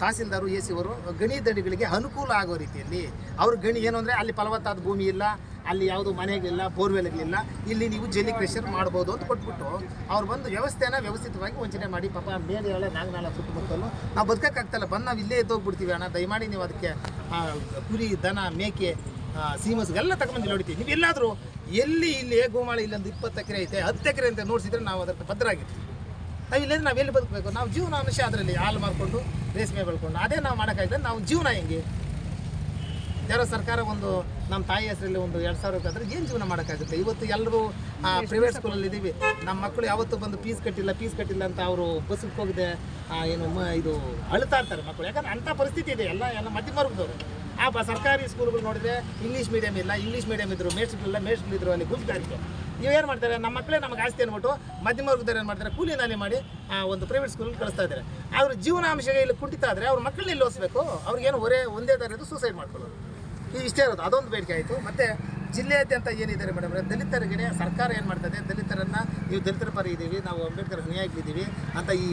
ತಹಸೀಲ್ದಾರು ಎ ಸಿ ಅವರು ಗಣಿ ದಡಿಗಳಿಗೆ ಅನುಕೂಲ ಆಗೋ ರೀತಿಯಲ್ಲಿ ಅವ್ರ ಗಣಿ ಏನು ಅಂದರೆ ಅಲ್ಲಿ ಫಲವತ್ತಾದ ಭೂಮಿ ಇಲ್ಲ, ಅಲ್ಲಿ ಯಾವುದು ಮನೆಗಳಿಲ್ಲ, ಬೋರ್ವೆಲ್ಗಳಿಲ್ಲ, ಇಲ್ಲಿ ನೀವು ಜಲ್ಲಿ ಕ್ರೆಷರ್ ಮಾಡ್ಬೋದು ಅಂತ ಕೊಟ್ಬಿಟ್ಟು ಅವ್ರು ಬಂದು ವ್ಯವಸ್ಥೆನ ವ್ಯವಸ್ಥಿತವಾಗಿ ವಂಚನೆ ಮಾಡಿ ಪಾಪ ಮೇಲೆ ನಾಗನಾಳ ಸುತ್ತಮುತ್ತಲು ನಾವು ಬದುಕಕ್ಕಾಗ್ತಲ್ಲ, ಬಂದು ನಾವು ಇಲ್ಲೇ ಎದ್ದೋಗ್ಬಿಡ್ತೀವಿ ಅಣ್ಣ, ದಯಮಾಡಿ ನೀವು ಅದಕ್ಕೆ ಕುರಿ, ದನ, ಮೇಕೆ ಸೀಮಸ್ಗೆಲ್ಲ ತಗೊಂಬಂದು ಹೊಡಿತೀವಿ. ನೀವು ಎಲ್ಲಾದರೂ ಎಲ್ಲಿ ಇಲ್ಲಿ ಗೋಮಾಳಿ ಇಲ್ಲೊಂದು ಇಪ್ಪತ್ತು ಎಕರೆ ಐತೆ ಹತ್ತು ಎಕರೆ ಅಂತ ನೋಡಿಸಿದ್ರೆ ನಾವು ಅದಕ್ಕೆ ಭದ್ರ ಆಗಿರ್ತೀವಿ ನಾವು ಇಲ್ಲದ್ರೆ ನಾವು ಎಲ್ಲಿ ಬದುಕಬೇಕು? ನಾವು ಜೀವನ ಅನುಷ್ಯ ಅದರಲ್ಲಿ ಹಾಲು ಮಾರ್ಕೊಂಡು ರೇಷ್ಮೆ ಬೆಳ್ಕೊಂಡು ಅದೇ ನಾವು ಮಾಡೋಕ್ಕಾಗಿದ್ರೆ ನಾವು ಜೀವನ ಹೆಂಗೆ? ಯಾರೋ ಸರ್ಕಾರ ಒಂದು ನಮ್ಮ ತಾಯಿ ಹೆಸರಲ್ಲಿ ಒಂದು ಎರಡು ಸಾವಿರ ರೂಪಾಯಿ ಏನು ಜೀವನ ಮಾಡೋಕ್ಕಾಗುತ್ತೆ? ಇವತ್ತು ಎಲ್ಲರೂ ಪ್ರೈವೇಟ್ ಸ್ಕೂಲಲ್ಲಿ ಇದ್ದೀವಿ ನಮ್ಮ ಮಕ್ಕಳು ಯಾವತ್ತೂ ಬಂದು ಫೀಸ್ ಕಟ್ಟಿಲ್ಲ ಫೀಸ್ ಕಟ್ಟಿಲ್ಲ ಅಂತ ಅವರು ಬಸ್ಸಿಗೆ ಹೋಗಿದೆ ಏನು ಇದು ಅಳ್ತಾ ಇರ್ತಾರೆ ಮಕ್ಕಳು ಯಾಕಂದ್ರೆ ಅಂಥ ಪರಿಸ್ಥಿತಿ ಇದೆ ಎಲ್ಲ ಎಲ್ಲ ಮಧ್ಯಮ ವರ್ಗದವರು ಆ ಸರ್ಕಾರಿ ಸ್ಕೂಲ್ಗಳು ನೋಡಿದ್ರೆ ಇಂಗ್ಲೀಷ್ ಮೀಡಿಯಂ ಇಲ್ಲ ಇಂಗ್ಲೀಷ್ ಮೀಡಿಯಂ ಇದ್ರು ಮೇಷ್ಟ್ರಿಲ್ಲ ಮೇಷ್ಟ್ರು ಇದ್ರು ಅಲ್ಲಿ ಗುಂಪುಗಾರಿಕೆ. ಇವೇನು ಮಾಡ್ತಾರೆ? ನಮ್ಮ ಮಕ್ಕಳೇ ನಮಗೆ ಆಸ್ತಿ ಅಂದ್ಬಿಟ್ಟು ಮಧ್ಯಮ ವರ್ಗದವ್ರು ಏನು ಮಾಡ್ತಾರೆ? ಕೂಲಿ ನಾಲಿ ಮಾಡಿ ಆ, ಒಂದು ಪ್ರೈವೇಟ್ ಸ್ಕೂಲ್ ಕಳಿಸ್ತಾ ಇದ್ದಾರೆ ಅವ್ರ ಜೀವನಾಂಶ ಇಲ್ಲಿ ಕುಂಠಿತ ಆದರೆ ಅವ್ರ ಮಕ್ಕಳನ್ನ ಇಲ್ಲಿ ಓದಿಸ್ಬೇಕು. ಅವ್ರಿಗೇನು ಒರೇ ಒಂದೇ ದಾರಿದು ಸೂಸೈಡ್ ಮಾಡ್ಕೊಳ್ಳೋದು. ಇದು ಇಷ್ಟೇ ಇರೋದು. ಅದೊಂದು ಬೇಡಿಕೆ ಆಯಿತು. ಮತ್ತು ಜಿಲ್ಲೆಯಾದ್ಯಂತ ಏನಿದ್ದಾರೆ ಮೇಡಮ್ ದಲಿತರಿಗೆ ಸರ್ಕಾರ ಏನು ಮಾಡ್ತದೆ? ದಲಿತರನ್ನು ನೀವು ದಲಿತರ ಪರ ಇದ್ದೀವಿ, ನಾವು ಅಂಬೇಡ್ಕರ್ ನ್ಯಾಯಕ್ಕಿದ್ದೀವಿ ಅಂತ ಈ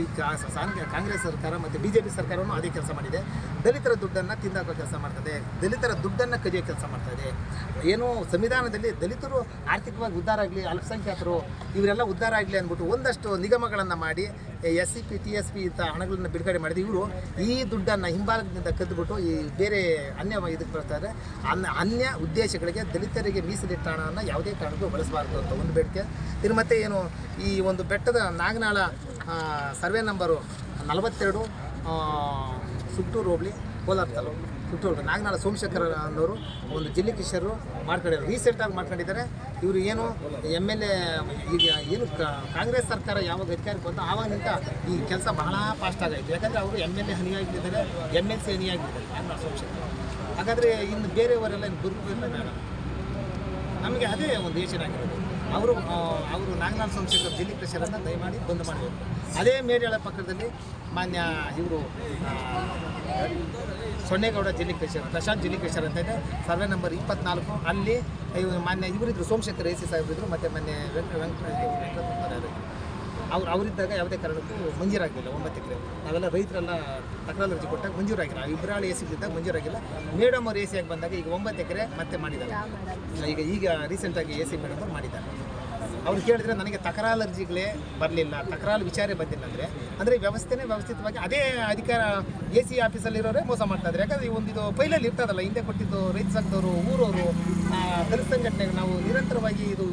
ಕಾಂಗ್ರೆಸ್ ಸರ್ಕಾರ ಮತ್ತು ಬಿ ಜೆ ಪಿ ಸರ್ಕಾರವನ್ನು ಅದೇ ಕೆಲಸ ಮಾಡಿದೆ. ದಲಿತರ ದುಡ್ಡನ್ನು ತಿಂದಾಕೋ ಕೆಲಸ ಮಾಡ್ತದೆ. ದಲಿತರ ದುಡ್ಡನ್ನು ಕದಿಯೋ ಕೆಲಸ ಮಾಡ್ತದೆ. ಏನು ಸಂವಿಧಾನದಲ್ಲಿ ದಲಿತರು ಆರ್ಥಿಕವಾಗಿ ಉದ್ಧಾರ ಆಗಲಿ, ಅಲ್ಪಸಂಖ್ಯಾತರು ಇವರೆಲ್ಲ ಉದ್ಧಾರ ಆಗಲಿ ಅಂದ್ಬಿಟ್ಟು ಒಂದಷ್ಟು ನಿಗಮಗಳನ್ನು ಮಾಡಿ S C P, T S P ಇಂಥ ಹಣಗಳನ್ನು ಬಿಡುಗಡೆ ಮಾಡಿದ. ಇವರು ಈ ದುಡ್ಡನ್ನು ಹಿಂಬಾಲದಿಂದ ಕದ್ದುಬಿಟ್ಟು ಈ ಬೇರೆ ಅನ್ಯ ಇದಕ್ಕೆ ಬರ್ತಾರೆ. ಅನ್ಯ ಉದ್ದೇಶಗಳಿಗೆ ದಲಿತರಿಗೆ ಮೀಸಲಿಟ್ಟ ಹಣವನ್ನು ಯಾವುದೇ ಕಾರಣಕ್ಕೂ ಬಳಸಬಾರ್ದು ಅಂತ ಒಂದು ಬೇಡಿಕೆ. ಇನ್ನು ಮತ್ತೆ ಏನು, ಈ ಒಂದು ಬೆಟ್ಟದ ನಾಗನಾಳ ಸರ್ವೆ ನಂಬರು ನಲವತ್ತೆರಡು ಸುಟ್ಟೂರು ಹೋಬಳಿ ಕೋಲಾರ ತಾಲೂಕು ಸುಟ್ಟೂರು ನಾಗನಾಳ ಸೋಮಶೇಖರ ಅನ್ನೋರು ಒಂದು ಜಿಲ್ಲೆ ಕಿಶರು ಮಾಡ್ಕೊಂಡಿದ್ದಾರೆ. ರೀಸೆಂಟಾಗಿ ಮಾಡ್ಕೊಂಡಿದ್ದಾರೆ. ಇವರು ಏನು, ಎಂ ಎಲ್ ಎ, ಈಗ ಏನು ಕಾಂಗ್ರೆಸ್ ಸರ್ಕಾರ ಯಾವಾಗ ಅಧಿಕಾರಕ್ಕೆ ಬಂತು ಆವಾಗಿಂದ ಈ ಕೆಲಸ ಬಹಳ ಫಾಸ್ಟ್ ಆಗೈತೆ ಯಾಕಂದರೆ ಅವರು ಎಂ ಎಲ್ ಎ ಹನಿಯಾಗಿದ್ದಾರೆ, ಎಂ ಎಲ್ ಸಿ ಹನಿಯಾಗಿದ್ದಾರೆ, ನಾಗನಾಳ ಸೋಮಶೇಖರ. ಹಾಗಾದರೆ ಇನ್ನು ಬೇರೆಯವರೆಲ್ಲ ಬದುಕಬೇಕು ಬೇಡ ನಮಗೆ ಅದೇ ಒಂದು ಯೋಚನೆ ಆಗಿರೋದು. ಅವರು ಅವರು ನಾಗನಾಥ ಸೋಮಶೇಖರ್ ಜಿಲ್ಲೆ ಕೃಷಿಯರನ್ನು ದಯಮಾಡಿ ಬಂದ್ ಮಾಡಬೇಕು ಅದೇ ಮೇಡಿಯಾಳ ಪಕ್ಕದಲ್ಲಿ ಮಾನ್ಯ ಇವರು ಸೊನ್ನೇಗೌಡ ಜಿಲ್ಲೆ ಕೃಷಿಯರ್ ಪ್ರಶಾಂತ್ ಜಿಲ್ಲೆ ಕೃಷಿಯರ್ ಅಂತ ಇದೆ. ಸರ್ವೆ ನಂಬರ್ ಇಪ್ಪತ್ನಾಲ್ಕು. ಅಲ್ಲಿ ಮಾನ್ಯ ಇವರಿದ್ದರು ಸೋಮಶೇಖರ್ ಎ ಸಿ ಸಾಹೇಬ್ರಿದ್ರು, ಮತ್ತು ಮೊನ್ನೆ ವೆಂಕ ವೆಂಕ ವೆಂಕಟರಮಣರು ಅವ್ರು ಅವರಿದ್ದಾಗ ಯಾವುದೇ ಕಾರಣಕ್ಕೂ ಮಂಜೂರಾಗಿಲ್ಲ ಒಂಬತ್ತು ಎಕರೆ. ನಾವೆಲ್ಲ ರೈತರೆಲ್ಲ ತಕರಾರು ಅರ್ಜಿ ಕೊಟ್ಟಾಗ ಮಂಜೂರಾಗಿಲ್ಲ ಇಬ್ಬರಾಳು ಎ ಸಿ ಇದ್ದಾಗ ಮಂಜೂರಾಗಿಲ್ಲ ಮೇಡಮ್ ಅವ್ರು ಎ ಸಿ ಆಗಿ ಬಂದಾಗ ಈಗ ಒಂಬತ್ತು ಎಕರೆ ಮತ್ತೆ ಮಾಡಿದ್ದಾರೆ. ಈಗ ಈಗ ರೀಸೆಂಟಾಗಿ ಎ ಸಿ ಮೇಡಮ್ ಅವ್ರು ಮಾಡಿದ್ದಾರೆ. ಅವ್ರು ಕೇಳಿದ್ರೆ ನನಗೆ ತಕರಾರು ಅರ್ಜಿಗಳೇ ಬರಲಿಲ್ಲ, ತಕರಾರು ವಿಚಾರ ಬಂದಿಲ್ಲ ಅಂದರೆ ಅಂದರೆ ವ್ಯವಸ್ಥೆನೇ ವ್ಯವಸ್ಥಿತವಾಗಿ ಅದೇ ಅಧಿಕಾರ ಎ ಸಿ ಆಫೀಸಲ್ಲಿರೋರೇ ಮೋಸ ಮಾಡ್ತಾ ಇದ್ದಾರೆ. ಯಾಕಂದರೆ ಈ ಒಂದು ಇದು ಫೈಲಲ್ಲಿ ಇರ್ತದಲ್ಲ, ಹಿಂದೆ ಕೊಟ್ಟಿದ್ದು ರೈತ ಸಂಘದವರು, ಊರವರು ದಲಿತ ಸಂಘಟನೆಗೆ ನಾವು ನಿರಂತರವಾಗಿ ಇದು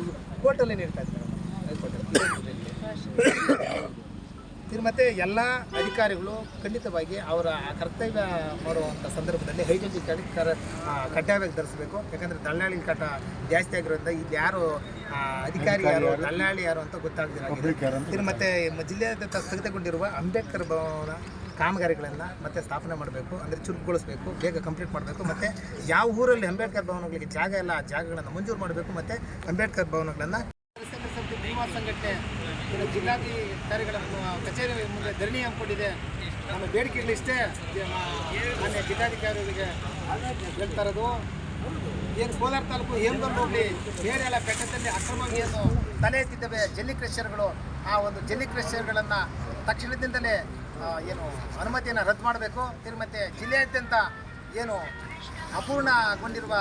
ಕೋರ್ಟಲ್ಲೇ ನೀಡ್ತಾ ಇದ್ದೀವಿ *coughs* ಮತ್ತೆ ಎಲ್ಲ ಅಧಿಕಾರಿಗಳು ಖಂಡಿತವಾಗಿ ಅವರ ಆ ಕರ್ತವ್ಯ ಮಾಡುವಂಥ ಸಂದರ್ಭದಲ್ಲಿ ಹೈಜೆನಿಕ್ ಕರ ಕಡ್ಡಾಯವಾಗಿ ಧರಿಸಬೇಕು. ಯಾಕಂದರೆ ದಲ್ಲಾಳಿ ಕಟ ಜಾಸ್ತಿ ಆಗಿರೋದ್ರಿಂದ ಇಲ್ಲಿ ಯಾರು ಅಧಿಕಾರಿ ಯಾರು ದಲ್ಲಾಳಿ ಯಾರು ಅಂತ ಗೊತ್ತಾಗ್ದಿರ ಇದು ಮತ್ತೆ ಜಿಲ್ಲೆಯಾದ್ಯಂತ ಸ್ಥಗಿತಗೊಂಡಿರುವ ಅಂಬೇಡ್ಕರ್ ಭವನ ಕಾಮಗಾರಿಗಳನ್ನು ಮತ್ತೆ ಸ್ಥಾಪನೆ ಮಾಡಬೇಕು. ಅಂದರೆ ಚುರುಕುಗೊಳಿಸಬೇಕು ಬೇಗ ಕಂಪ್ಲೀಟ್ ಮಾಡಬೇಕು. ಮತ್ತು ಯಾವ ಊರಲ್ಲಿ ಅಂಬೇಡ್ಕರ್ ಭವನಗಳಿಗೆ ಜಾಗ ಇಲ್ಲ ಆ ಜಾಗಗಳನ್ನು ಮಂಜೂರು ಮಾಡಬೇಕು. ಮತ್ತು ಅಂಬೇಡ್ಕರ್ ಭವನಗಳನ್ನು ಸಂಘಟನೆ ಇನ್ನು ಜಿಲ್ಲಾಧಿಕಾರಿಗಳನ್ನು ಕಚೇರಿ ಮುಂದೆ ಧರಣಿ ಹಮ್ಮಿಕೊಂಡಿದೆ. ನಮ್ಮ ಬೇಡಿಕೆಗಳಿಷ್ಟೇ ಮಾನ್ಯ ಜಿಲ್ಲಾಧಿಕಾರಿಗಳಿಗೆ ಹೇಳ್ತಾ ಇರೋದು. ಏನು ಕೋಲಾರ ತಾಲೂಕು ಹೇಮಗಲ್ ಹೋಗಲಿ ಬೇರೆ ಎಲ್ಲ ಬೆಟ್ಟದಲ್ಲಿ ಅಕ್ರಮವಾಗಿ ಏನು ತಲೆ ಎತ್ತಿದ್ದಾವೆ ಜಲ್ಲಿ ಕ್ರಷರ್ಗಳು, ಆ ಒಂದು ಜಲ್ಲಿ ಕ್ರಷರ್ಗಳನ್ನು ತಕ್ಷಣದಿಂದಲೇ ಏನು ಅನುಮತಿಯನ್ನು ರದ್ದು ಮಾಡಬೇಕು. ಮತ್ತೆ ಜಿಲ್ಲೆಯಾದ್ಯಂತ ಏನು ಅಪೂರ್ಣಗೊಂಡಿರುವ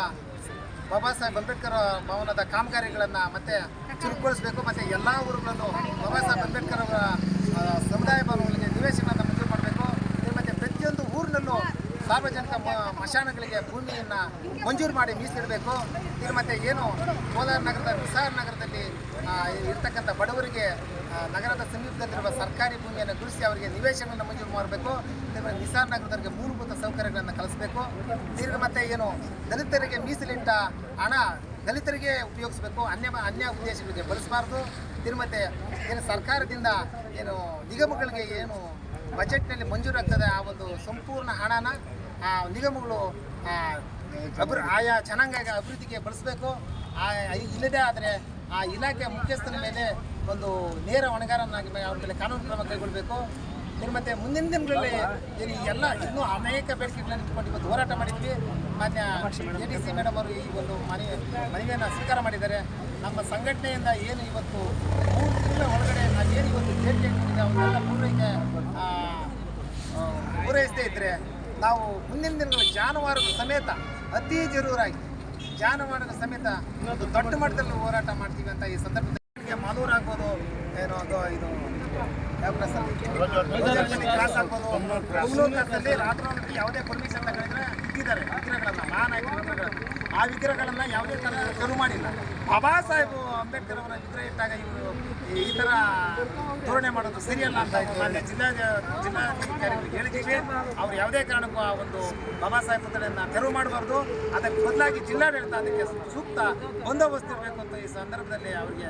ಬಾಬಾ ಸಾಹೇಬ್ ಅಂಬೇಡ್ಕರ್ ಭವನದ ಕಾಮಗಾರಿಗಳನ್ನು ಮತ್ತೆ ಚುರುಕುಗೊಳಿಸಬೇಕು, ಮತ್ತು ಎಲ್ಲ ಊರುಗಳಲ್ಲೂ ಬಾಬಾ ಸಾಹೇಬ್ ಅಂಬೇಡ್ಕರ್ ಅವರ ಸಮುದಾಯ ಭವನಗಳಿಗೆ ನಿವೇಶನವನ್ನು ಮಂಜೂರು ಮಾಡಬೇಕು. ಮತ್ತೆ ಪ್ರತಿಯೊಂದು ಊರಿನಲ್ಲೂ ಸಾರ್ವಜನಿಕ ಮಶಾನಗಳಿಗೆ ಭೂಮಿಯನ್ನು ಮಂಜೂರು ಮಾಡಿ ಮೀಸಲಿಡಬೇಕು. ಇದು ಮತ್ತೆ ಏನು ಕೋಲಾರ ನಗರದ, ವಿಸಾರ ನಗರದಲ್ಲಿ ಇರ್ತಕ್ಕಂಥ ಬಡವರಿಗೆ ನಗರದ ಸಮೀಪದಲ್ಲಿರುವ ಸರ್ಕಾರಿ ಭೂಮಿಯನ್ನು ಗುರುಸಿ ಅವರಿಗೆ ನಿವೇಶನವನ್ನು ಮಂಜೂರು ಮಾಡಬೇಕು. ನಿಸಾರ್ ನಗರದವರಿಗೆ ಮೂಲಭೂತ ಸೌಕರ್ಯಗಳನ್ನು ಕಲಿಸಬೇಕು. ತಿರ್ಗಿ ಮತ್ತೆ ಏನು ದಲಿತರಿಗೆ ಮೀಸಲಿಟ್ಟ ಹಣ ದಲಿತರಿಗೆ ಉಪಯೋಗಿಸಬೇಕು. ಅನ್ಯ ಅನ್ಯ ಉದ್ದೇಶಗಳಿಗೆ ಬಳಸಬಾರ್ದು. ತಿರ್ಗಿ ಮತ್ತೆ ಏನು ಸರ್ಕಾರದಿಂದ ಏನು ನಿಗಮಗಳಿಗೆ ಏನು ಬಜೆಟ್ನಲ್ಲಿ ಮಂಜೂರಾಗ್ತದೆ ಆ ಒಂದು ಸಂಪೂರ್ಣ ಹಣನ ಆ ನಿಗಮಗಳು ಆ, ಅಭಿವೃ ಆಯಾ ಜನಾಂಗ ಅಭಿವೃದ್ಧಿಗೆ ಬಳಸಬೇಕು. ಇಲ್ಲದೆ ಆದರೆ ಆ ಇಲಾಖೆ ಮುಖ್ಯಸ್ಥನ ಮೇಲೆ ಒಂದು ನೇರ ಹೊಣೆಗಾರನಾಗಿ ಅವ್ರ ಮೇಲೆ ಕಾನೂನು ಕ್ರಮ ಕೈಗೊಳ್ಳಬೇಕು. ಮತ್ತೆ ಮುಂದಿನ ದಿನಗಳಲ್ಲಿ ಎಲ್ಲ ಇನ್ನೂ ಅನೇಕ ಬೇಡಿಕೆಗಳನ್ನು ಇಟ್ಕೊಂಡು ಇವತ್ತು ಹೋರಾಟ ಮಾಡಿದ್ವಿ. ಮಾನ್ಯ ಎ ಡಿ ಸಿ ಮೇಡಮ್ ಅವರು ಈ ಒಂದು ಮನೆ ಮನವಿಯನ್ನು ಸ್ವೀಕಾರ ಮಾಡಿದ್ದಾರೆ. ನಮ್ಮ ಸಂಘಟನೆಯಿಂದ ಏನು ಇವತ್ತು ಮೂರು ತಿಂಗಳ ಒಳಗಡೆ ನಾವೇನು ಇವತ್ತು ಬೇಡಿಕೆ ಇಟ್ಟಿದ್ದೀವಿ ಅವನ್ನೆಲ್ಲ ಪೂರೈಕೆ ಪೂರೈಸದೇ ಇದ್ದರೆ ನಾವು ಮುಂದಿನ ದಿನಗಳು ಜಾನುವಾರುಗಳ ಸಮೇತ ಅತಿ ಜರೂರಾಗಿ ಜಾನುವಾರು ಸಮೇತ ಒಂದು ದೊಡ್ಡ ಮಟ್ಟದಲ್ಲಿ ಹೋರಾಟ ಮಾಡ್ತೀವಿ ಅಂತ ಈ ಸಂದರ್ಭದಲ್ಲಿ ಮಾಲೂರು ಆಗ್ಬೋದು ಏನೋ ಇದು ಕ್ರಾಸ್ ಆಗ್ಬೋದು ಯಾವುದೇ ಪರ್ಮಿಷನ್ ತಗೊಂಡಿದ್ರೆ ಇಟ್ಟಿದ್ದಾರೆ. ವಿಗ್ರಹಗಳನ್ನ ಆ ವಿಗ್ರಹಗಳನ್ನ ಯಾವುದೇ ತರ ಕರು ಮಾಡಿಲ್ಲ. ಬಾಬಾ ಸಾಹೇಬ್ ಅಂಬೇಡ್ಕರ್ ಅವರ ವಿಗ್ರಹ ಇಟ್ಟಾಗ ಇವರು ಈ ತರ ಧೋರಣೆ ಮಾಡೋದು ಸರಿಯಲ್ಲ ಅಂತ ಮಾನ್ಯ ಜಿಲ್ಲಾ ಜಿಲ್ಲಾಧಿಕಾರಿಗಳಿಗೆ ಹೇಳಿದ್ದೀವಿ ಅವ್ರು ಯಾವುದೇ ಕಾರಣಕ್ಕೂ ಆ ಒಂದು ಬಾಬಾ ಸಾಹೇಬ್ ಪುತ್ಥಳಿಯನ್ನು ತೆರವು ಮಾಡಬಾರ್ದು. ಅದಕ್ಕೆ ಬದಲಾಗಿ ಜಿಲ್ಲಾಡಳಿತ ಅದಕ್ಕೆ ಸೂಕ್ತ ಬಂದೋಬಸ್ತ್ ಇರಬೇಕು ಅಂತ ಈ ಸಂದರ್ಭದಲ್ಲಿ ಅವರಿಗೆ